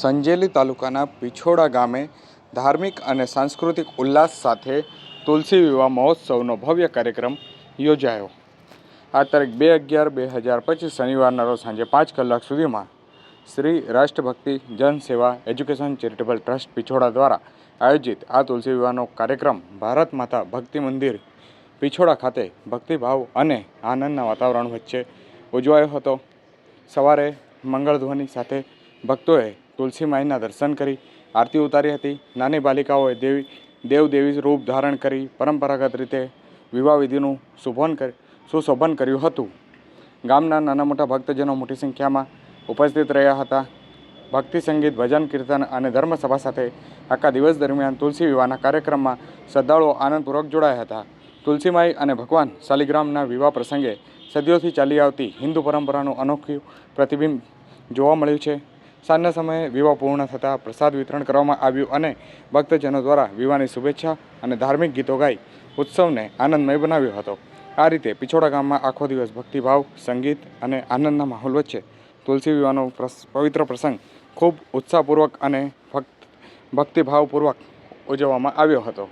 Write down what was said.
સંજેલી તાલુકાના પિછોડા ગામે ધાર્મિક અને સાંસ્કૃતિક ઉલ્લાસ સાથે તુલસી વિવાહ મહોત્સવનો ભવ્ય કાર્યક્રમ યોજાયો. આ તારીખ બે અગિયાર બે હજાર પચીસ શનિવારના રોજ સાંજે પાંચ કલાક સુધીમાં Shri Rashtrabhakti Janseva education charitable trust Pichhoda દ્વારા આયોજિત આ તુલસી વિવાહનો કાર્યક્રમ ભારત માતા ભક્તિ મંદિર પિછોડા ખાતે ભક્તિભાવ અને આનંદના વાતાવરણ વચ્ચે ઉજવાયો હતો. સવારે મંગળધ્વનિ સાથે ભક્તોએ તુલસી માઈના દર્શન કરી, આરતી ઉતારી હતી. નાની બાલિકાઓએ દેવી, દેવદેવી રૂપ ધારણ કરી, પરંપરાગત રીતે વિવાહ વિધિનું શુભન સુશોભન કર્યું હતું. ગામના નાના મોટા ભક્તજનો મોટી સંખ્યામાં ઉપસ્થિત રહ્યા હતા. ભક્તિ, સંગીત, ભજન, કીર્તન અને ધર્મસભા સાથે આખા દિવસ દરમિયાન તુલસી વિવાહના કાર્યક્રમમાં શ્રદ્ધાળુઓ આનંદપૂર્વક જોડાયા હતા. તુલસીમાઈ અને ભગવાન શાલિગ્રામના વિવાહ પ્રસંગે સદીઓથી ચાલી આવતી હિન્દુ પરંપરાનું અનોખું પ્રતિબિંબ જોવા મળ્યું છે. સાંજના સમયે વિવાહ પૂર્ણ થતાં પ્રસાદ વિતરણ કરવામાં આવ્યું અને ભક્તજનો દ્વારા વિવાહની શુભેચ્છા અને ધાર્મિક ગીતો ગાઈ ઉત્સવને આનંદમય બનાવ્યો હતો. આ રીતે પિછોડા ગામમાં આખો દિવસ ભક્તિભાવ, સંગીત અને આનંદના માહોલ વચ્ચે તુલસી વિવાહનો પવિત્ર પ્રસંગ ખૂબ ઉત્સાહપૂર્વક અને ભક્ત, ભક્તિભાવપૂર્વક ઉજવવામાં આવ્યો હતો.